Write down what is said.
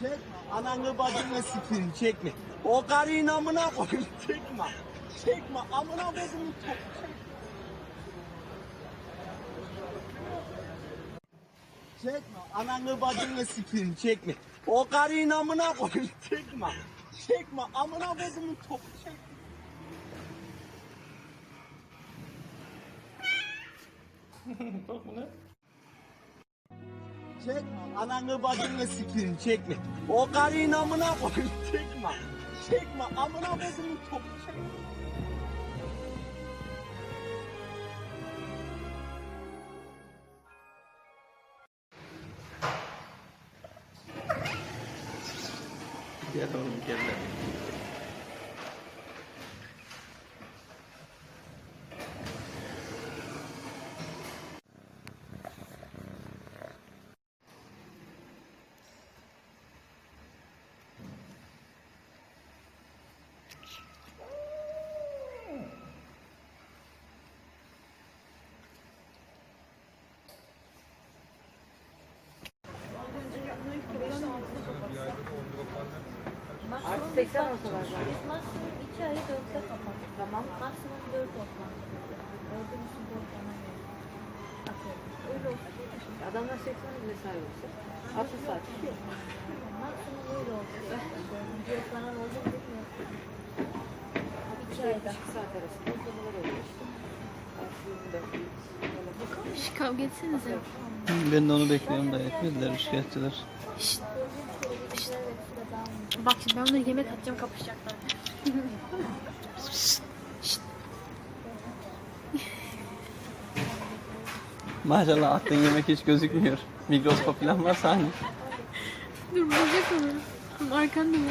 Çekme. Ananı bacını sikeyim çekme. O karıyı amına koy. Çekme. Çekme. Amına top. Çekme. Ananı bacını sikeyim çekme. O karıyı amına koy. Çekme. Çekme. Amına kodumu top. Çekme. Çekme. Ananı bacını sikeyim çekme. O karıyı amına koy. Çekme. Çekme. Amına kodumu top. Çekme. Gel oğlum gel. 80 olsalar zaten. Biz maksimum 2 ayı 4'te kapattık. Tamam. Maksimum 4 toplantı. Gördüğünüz için 4 tane Atıyorum. Öyle olsun. Adamlar 80 mesai olsa 60 saat. Maksimum öyle olsun. Dördüncü falan oldu bilmiyorum. 2 ayda. 2 saat arasında uygulamalar oluyor işte. Artı 24 böyle. Şş, kavga etsenize. Ben de onu bekliyorum da etmediler şikayetçiler. Bak şimdi ben onlara yemek atacağım kapışacaklar. Maşallah attığın yemek hiç gözükmüyor. Mikroskop falan varsa hani. Dur bulacak onu. Arkanda mı?